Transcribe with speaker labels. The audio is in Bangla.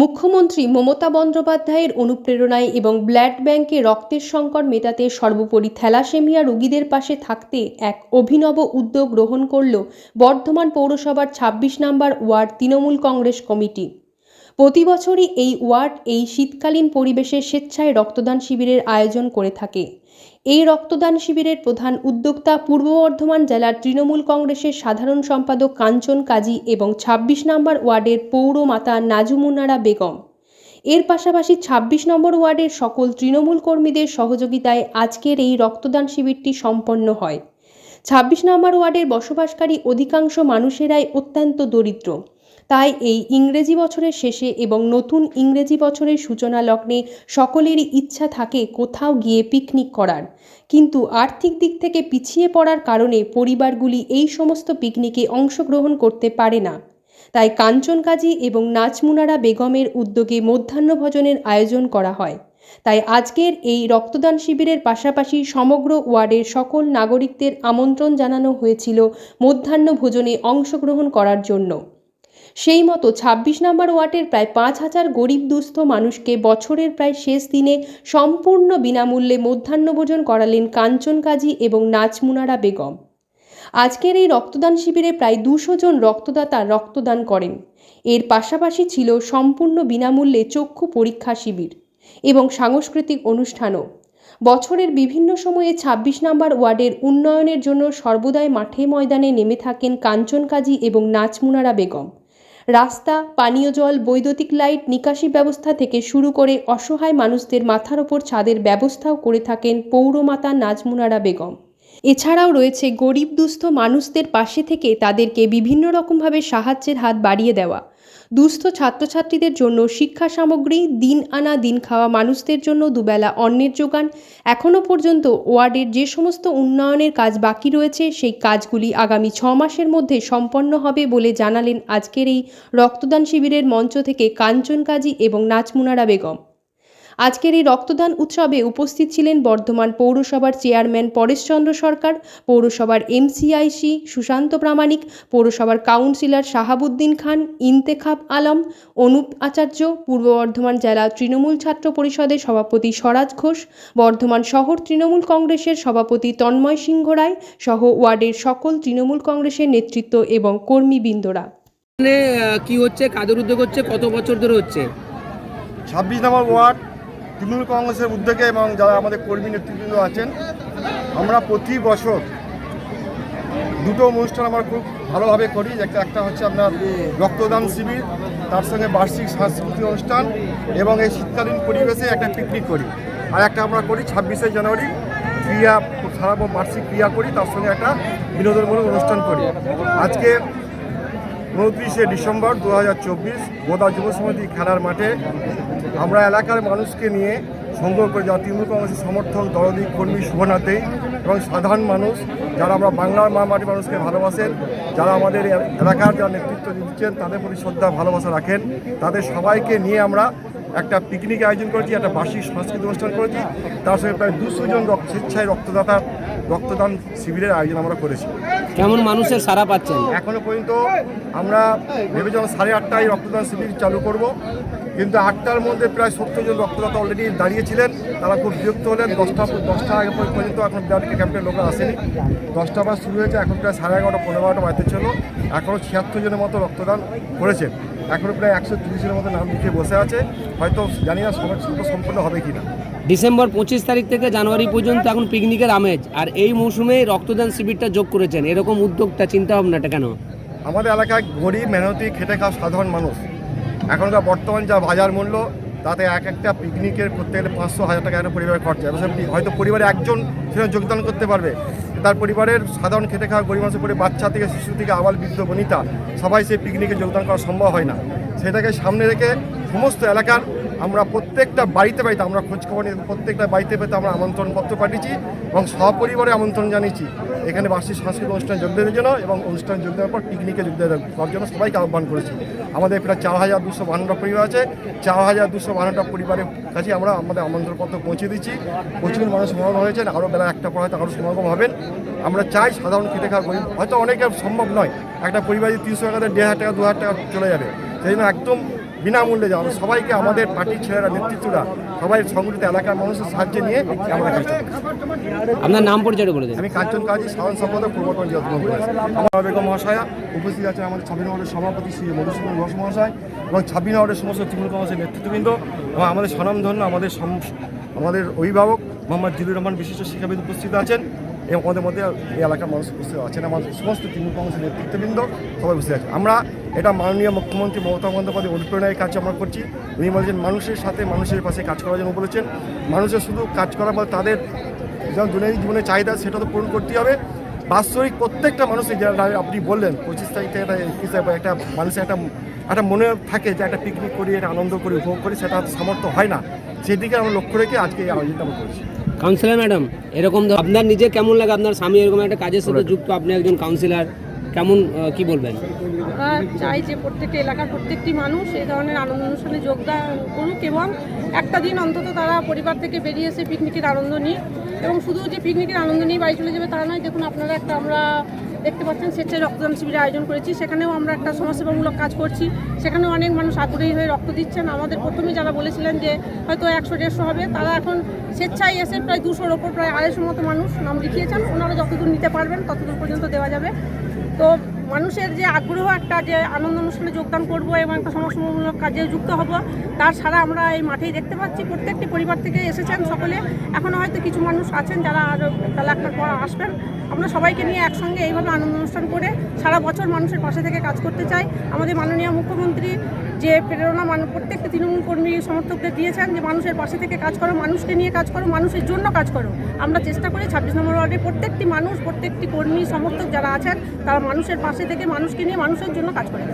Speaker 1: মুখ্যমন্ত্রী মমতা বন্দ্যোপাধ্যায়ের অনুপ্রেরণায় এবং ব্লাড ব্যাংকে রক্তের সংকট মেটাতে সর্বোপরি থ্যালাসেমিয়া রোগীদের পাশে থাকতে এক অভিনব উদ্যোগ গ্রহণ করল বর্ধমান পৌরসভার ছাব্বিশ নম্বর ওয়ার্ড তৃণমূল কংগ্রেস কমিটি। প্রতি বছরই এই ওয়ার্ড এই শীতকালীন পরিবেশে স্বেচ্ছায় রক্তদান শিবিরের আয়োজন করে থাকে। এই রক্তদান শিবিরের প্রধান উদ্যোক্তা পূর্ব বর্ধমান জেলার তৃণমূল কংগ্রেসের সাধারণ সম্পাদক কাঞ্চন কাজী এবং ছাব্বিশ নম্বর ওয়ার্ডের পৌরমাতা নাজুমুনারা বেগম। এর পাশাপাশি ছাব্বিশ নম্বর ওয়ার্ডের সকল তৃণমূল কর্মীদের সহযোগিতায় আজকের এই রক্তদান শিবিরটি সম্পন্ন হয়। ছাব্বিশ নম্বর ওয়ার্ডের বসবাসকারী অধিকাংশ মানুষেরাই অত্যন্ত দরিদ্র। তাই এই ইংরেজি বছরের শেষে এবং নতুন ইংরেজি বছরের সূচনা লগ্নে সকলেরই ইচ্ছা থাকে কোথাও গিয়ে পিকনিক করার। কিন্তু আর্থিক দিক থেকে পিছিয়ে পড়ার কারণে পরিবারগুলি এই সমস্ত পিকনিকে অংশগ্রহণ করতে পারে না। তাই কাঞ্চন কাজী এবং নাচমুনারা বেগমের উদ্যোগে মধ্যাহ্নভোজনের আয়োজন করা হয়। তাই আজকের এই রক্তদান শিবিরের পাশাপাশি সমগ্র ওয়ার্ডের সকল নাগরিকদের আমন্ত্রণ জানানো হয়েছিল মধ্যাহ্ন ভোজনে অংশগ্রহণ করার জন্য। সেই মতো ছাব্বিশ নম্বর ওয়ার্ডের প্রায় পাঁচ হাজার গরিব দুস্থ মানুষকে বছরের প্রায় শেষ দিনে সম্পূর্ণ বিনামূল্যে মধ্যাহ্নভোজন করালেন কাঞ্চন কাজী এবং নাচমুনারা বেগম। আজকের এই রক্তদান শিবিরে প্রায় দুশো জন রক্তদাতা রক্তদান করেন। এর পাশাপাশি ছিল সম্পূর্ণ বিনামূল্যে চক্ষু পরীক্ষা শিবির এবং সাংস্কৃতিক অনুষ্ঠানও। বছরের বিভিন্ন সময়ে ছাব্বিশ নম্বর ওয়ার্ডের উন্নয়নের জন্য সর্বদাই মাঠে ময়দানে নেমে থাকেন কাঞ্চন কাজী এবং নাচমুনারা বেগম। রাস্তা, পানীয় জল, বৈদ্যুতিক লাইট, নিকাশি ব্যবস্থা থেকে শুরু করে অসহায় মানুষদের মাথার ওপর ছাদের ব্যবস্থাও করে থাকেন পৌরমাতা নাজমুনারা বেগম। এছাড়াও রয়েছে গরিব দুস্থ মানুষদের পাশে থেকে তাদেরকে বিভিন্ন রকমভাবে সাহায্যের হাত বাড়িয়ে দেওয়া। দুস্থ ছাত্রছাত্রীদের জন্য শিক্ষা সামগ্রী, দিন আনা, দিন খাওয়া মানুষদের জন্য দুবেলা অন্নের যোগান। এখনও পর্যন্ত ওয়ার্ডের যে সমস্ত উন্নয়নের কাজ বাকি রয়েছে, সেই কাজগুলি আগামী ছ মাসের মধ্যে সম্পন্ন হবে বলে জানালেন আজকের এই রক্তদান শিবিরের মঞ্চ থেকে কাঞ্চন কাজী এবং নাচমুনারা বেগম। আজকের এই রক্তদান উৎসবে উপস্থিত ছিলেন বর্ধমান পৌরসভার চেয়ারম্যান পরেশচন্দ্র সরকার পৌরসভার এমসিআইসি সুশান্ত প্রামাণিক পৌরসভার কাউন্সিলর শাহাবুদ্দিন খান ইন্তেখাব আলম অনুপ আচার্য পূর্ব বর্ধমান জেলা তৃণমূল ছাত্র পরিষদের সভাপতি স্বরাজ ঘোষ বর্ধমান শহর তৃণমূল কংগ্রেসের সভাপতি তন্ময় সিংহ রায় সহ ওয়ার্ডের সকল তৃণমূল কংগ্রেসের নেতৃত্ব এবং কর্মীবৃন্দরা।
Speaker 2: কি হচ্ছে? কাদের উদ্যোগ হচ্ছে? কত বছর ধরে হচ্ছে?
Speaker 3: ছাব্বিশ নম্বর ওয়ার্ড তৃণমূল কংগ্রেসের উদ্যোগে এবং যারা আমাদের কর্মী নেতৃবৃন্দ আছেন, আমরা প্রতি বছর দুটো অনুষ্ঠান আমরা খুব ভালোভাবে করি। একটা একটা হচ্ছে আপনার রক্তদান শিবির, তার সঙ্গে বার্ষিক সাংস্কৃতিক অনুষ্ঠান এবং এই শীতকালীন পরিবেশে একটা পিকনিক করি। আর একটা আমরা করি ছাব্বিশে জানুয়ারি, ক্রিয়া সারা বার্ষিক ক্রিয়া করি, তার সঙ্গে একটা বিনোদনমূলক অনুষ্ঠান করি। আজকে উনত্রিশে ডিসেম্বর দু হাজার চব্বিশ, গোদা যুব সমিতি খেলার মাঠে আমরা এলাকার মানুষকে নিয়ে সংগ্রহ করে যারা তৃণমূল কংগ্রেসের সমর্থন দরদি কর্মী শুভনাথেই এবং সাধারণ মানুষ যারা আমরা বাংলার মা মাটি মানুষকে ভালোবাসেন যারা আমাদের এলাকার যারা নেতৃত্ব দিচ্ছেন তাদের প্রতি শ্রদ্ধা ভালোবাসা রাখেন। তাদের সবাইকে নিয়ে আমরা একটা পিকনিক আয়োজন করেছি একটা বার্ষিক সাংস্কৃতিক অনুষ্ঠান করেছি। তার সঙ্গে প্রায় দুশো জন রক্ত- স্বেচ্ছায় রক্তদাতা রক্তদান শিবিরের আয়োজন আমরা করেছি।
Speaker 2: কেমন মানুষের সারা পাচ্ছেন?
Speaker 3: এখনও পর্যন্ত আমরা ভেবেছিলাম সাড়ে আটটায় রক্তদান শিবির চালু করব। কিন্তু আটটার মধ্যে প্রায় সত্তর জন রক্তদাতা অলরেডি দাঁড়িয়েছিলেন। তারা খুব বিরক্ত হলেন। দশটা দশটা আগে পর্যন্ত এখন ব্লাড ক্যাম্পের লোকরা আসেনি। দশটা বার শুরু হয়েছে এখন প্রায় সাড়ে এগারোটা পনেরো বারোটা বাড়তে ছিল এখনও ছিয়াত্তর জনের মতো রক্তদান করেছেন। এখনও প্রায় একশো তিরিশের মতো নাম লিখে বসে আছে। হয়তো জানি না সবার সম্পূর্ণ হবে কি না
Speaker 2: ডিসেম্বর পঁচিশ তারিখ থেকে জানুয়ারি পর্যন্ত এখন পিকনিকের আমেজ। আর এই মৌসুমে রক্তদান শিবিরটা যোগ করেছেন। এরকম উদ্যোগটা চিন্তা ভাবনাটা কেন?
Speaker 3: আমাদের এলাকায় গরিব মেহনতি খেটে খাওয়া সাধারণ মানুষ। এখনকার বর্তমান যা বাজার মূল্য, তাতে এক একটা পিকনিকের করতে গেলে পাঁচশো, হাজার টাকা একটা পরিবারের খরচা। হয়তো পরিবারে একজন সেখানে যোগদান করতে পারবে। তার পরিবারের সাধারণ খেটে খাওয়া গরিব মানুষের পরে বাচ্চা থেকে শিশু থেকে আবাল বৃদ্ধ বনিতা, সবাই সেই পিকনিকে যোগদান করা সম্ভব হয় না। সেটাকে সামনে রেখে সমস্ত এলাকার আমরা প্রত্যেকটা বাড়িতে বাড়িতে আমরা খোঁজখবর নিয়ে প্রত্যেকটা বাড়িতে পেতে আমরা আমন্ত্রণপত্র পাঠিয়েছি এবং সপরিবারে আমন্ত্রণ জানিয়েছি। এখানে বার্ষিক সাংস্কৃতিক অনুষ্ঠানে যোগ দেওয়ার জন্য এবং অনুষ্ঠানে যোগ দেওয়ার পর পিকনিকে যোগ দেওয়ার জন্য সবাইকে আহ্বান করেছি। আমাদের প্রায় চার হাজার দুশো বাহান্নটা পরিবার আছে। চার হাজার দুশো বাহান্নটা পরিবারের কাছে আমরা আমাদের আমন্ত্রণপত্র পৌঁছে দিচ্ছি প্রচুর মানুষ সমাগম হয়েছেন। আরও বেলা একটা পর হয়তো আরও সমাগম হবেন। আমরা চাই সাধারণ খেতে খাওয়া গরিব। হয়তো অনেকের সম্ভব নয়। একটা পরিবার যদি তিনশো টাকা দেড় হাজার টাকা, দু হাজার টাকা চলে যাবে। সেই জন্য একদম বিনামূল্যে যাওয়া সবাইকে আমাদের পার্টির ছেলেরা নেতৃত্বরা সবাই সংগঠিত এলাকার মানুষের সাহায্য নিয়ে আমরা কাজ।
Speaker 2: আপনার নাম পরিচয় বলে
Speaker 3: আমি কাঞ্চন কাজী সাধারণ সম্পাদক যত্ন আমার বেগম মহাশয়া উপস্থিত আছেন আমাদের ছাব্বিশ নগরের সভাপতি শ্রী মধুসূদন ঘোষ মহাশয় এবং ছাব্বিশ নম্বরের সমস্ত তৃণমূল কংগ্রেসের নেতৃত্ববৃন্দ এবং আমাদের স্বনামধন্য আমাদের আমাদের অভিভাবক মোহাম্মদ জিলুর রহমান বিশিষ্ট শিক্ষাবিদ উপস্থিত আছেন। এবং আমাদের মধ্যে এই এলাকার মানুষ উপস্থিত আছেন। আমাদের সমস্ত তৃণমূল কংগ্রেসের নেতৃত্ববৃন্দ সবাই বুঝতে আছে আমরা এটা মাননীয় মুখ্যমন্ত্রী মমতা বন্দ্যোপাধ্যায় অনুপ্রেরণায় কাজ আমরা করছি। উনি বলেছেন, মানুষের সাথে মানুষের পাশে কাজ করার জন্য বলেছেন। মানুষের শুধু কাজ করা বলে তাদের যেমন দৈনন্দিন জীবনের চাহিদা সেটা তো পূরণ করতেই হবে। বাস্তবিক প্রত্যেকটা মানুষের যারা আপনি বললেন, পঁচিশ তারিখ একটা একুশ তারিখ একটা মানুষের একটা একটা মনে থাকে যে একটা পিকনিক করি, একটা আনন্দ করি, উপভোগ করি, সেটা সামর্থ্য হয় না। সেদিকে আমরা লক্ষ্য রেখে আজকে এই আয়োজনটা আমরা করেছি।
Speaker 2: কাউন্সিলর ম্যাডাম এরকম আপনার নিজে কেমন লাগে? আপনার স্বামী এরকম একটা কাজের সাথে যুক্ত আপনি একজন কাউন্সিলর কেমন কি বলবেন?
Speaker 4: আমরা চাই যে প্রত্যেকটা এলাকার প্রত্যেকটি মানুষ এই ধরনের আনন্দ অনুষ্ঠানে যোগদান করুক এবং একটা দিন অন্তত তারা পরিবার থেকে বেরিয়ে এসে পিকনিকের আনন্দ নিই এবং শুধু যে পিকনিকের আনন্দ নিয়ে বাড়ি চলে যাবে তা নয় দেখুন আপনারা একটা আমরা দেখতে পাচ্ছেন স্বেচ্ছায় রক্তদান শিবিরের আয়োজন করেছি। সেখানেও আমরা একটা সমাজসেবামূলক কাজ করছি। সেখানেও অনেক মানুষ আগ্রহী হয়ে রক্ত দিচ্ছেন। আমাদের প্রথমে যারা বলেছিলেন যে হয়তো একশো, দেড়শো হবে, তারা এখন স্বেচ্ছায় এসে প্রায় দুশোর ওপর, প্রায় আড়াইশোর মতো মানুষ নাম লিখিয়েছেন। ওনারা যতদূর নিতে পারবেন, ততদূর পর্যন্ত দেওয়া যাবে। তো মানুষের যে আগ্রহ একটা যে আনন্দ অনুষ্ঠানে যোগদান করব এবং একটা সমাজসেবামূলক কাজে যুক্ত হব, তার সারা আমরা এই মাঠেই দেখতে পাচ্ছি। প্রত্যেকটি পরিবার থেকে এসেছেন সকলে। এখনও হয়তো কিছু মানুষ আছেন যারা আরও তাহলে একটার পর আসবেন। আমরা সবাইকে নিয়ে একসঙ্গে এইভাবে আনন্দ অনুষ্ঠান করে সারা বছর মানুষের পাশে থেকে কাজ করতে চাই। আমাদের মাননীয় মুখ্যমন্ত্রী যে প্রেরণা মানুষ প্রত্যেকটা তৃণমূল কর্মী সমর্থকদের দিয়েছেন যে মানুষের পাশে থেকে কাজ করো, মানুষকে নিয়ে কাজ করো, মানুষের জন্য কাজ করো। আমরা চেষ্টা করি ছাব্বিশ নম্বর ওয়ার্ডে প্রত্যেকটি মানুষ, প্রত্যেকটি কর্মী, সমর্থক যারা আছেন, তারা মানুষের পাশে থেকে মানুষকে নিয়ে মানুষের জন্য কাজ করে।